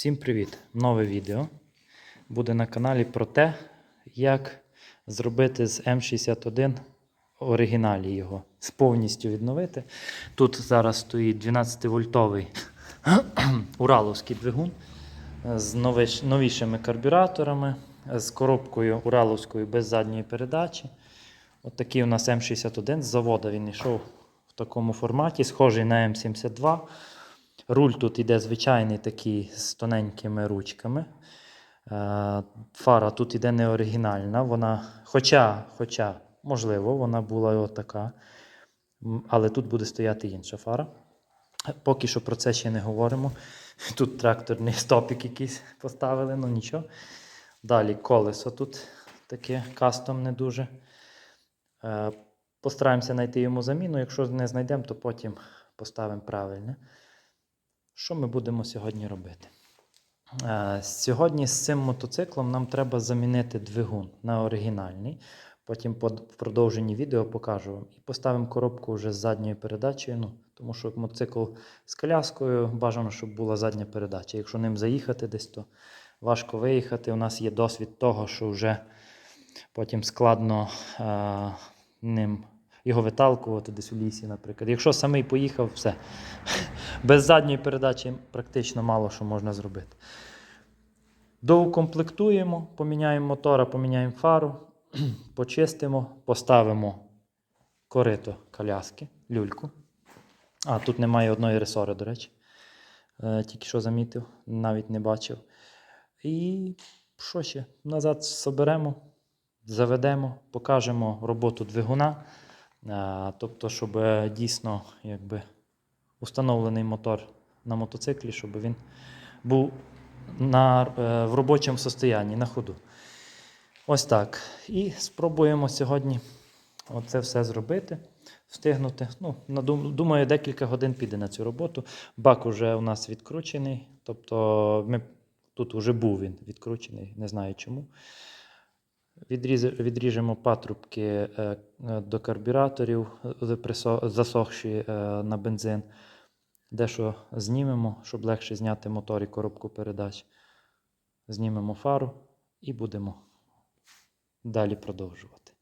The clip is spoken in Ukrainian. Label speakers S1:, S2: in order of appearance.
S1: Всім привіт! Нове відео буде на каналі про те, як зробити з М61 оригіналі його, повністю відновити. Тут зараз стоїть 12-вольтовий ураловський двигун е, з новішими карбюраторами, з коробкою ураловською без задньої передачі. От такий у нас М61 з завода він йшов в такому форматі, схожий на М72. Руль тут іде звичайний такий з тоненькими ручками. Е, Фара тут іде не оригінальна. Вона, хоча, хоча, можливо, вона була отака. Але тут буде стояти інша фара. Поки що про це ще не говоримо. Тут тракторний стопік якийсь поставили, ну нічого. Далі колесо тут таке кастом не дуже. Е, Постараємося знайти йому заміну. Якщо не знайдемо, то потім поставимо правильне. Що ми будемо сьогодні робити? Е, Сьогодні з цим мотоциклом нам треба замінити двигун на оригінальний. Потім в продовженні відео покажу вам. І поставимо коробку вже з задньою передачею. Ну, тому що мотоцикл з коляскою бажано, щоб була задня передача. Якщо ним заїхати десь, то важко виїхати. У нас є досвід того, що вже потім складно е, ним його виталкувати десь у лісі, наприклад. Якщо самий поїхав, все. Без задньої передачі практично мало що можна зробити. Доукомплектуємо, поміняємо мотора, поміняємо фару, почистимо, поставимо корито коляски, люльку. А, тут немає одної ресори, до речі. Е, тільки що замітив, навіть не бачив. І що ще? Назад соберемо, заведемо, покажемо роботу двигуна. Тобто, щоб е, дійсно якби, установлений мотор на мотоциклі, щоб він був на, е, в робочому состоянні, на ходу. Ось так. І спробуємо сьогодні оце все зробити, встигнути. Ну, думаю, декілька годин піде на цю роботу. Бак уже у нас відкручений, тобто ми, тут вже був він відкручений, не знаю чому. Відріжемо патрубки е, е, до карбюраторів, е, засохші на бензин. Дещо знімемо, щоб легше зняти мотор і коробку передач. Знімемо фару і будемо далі продовжувати.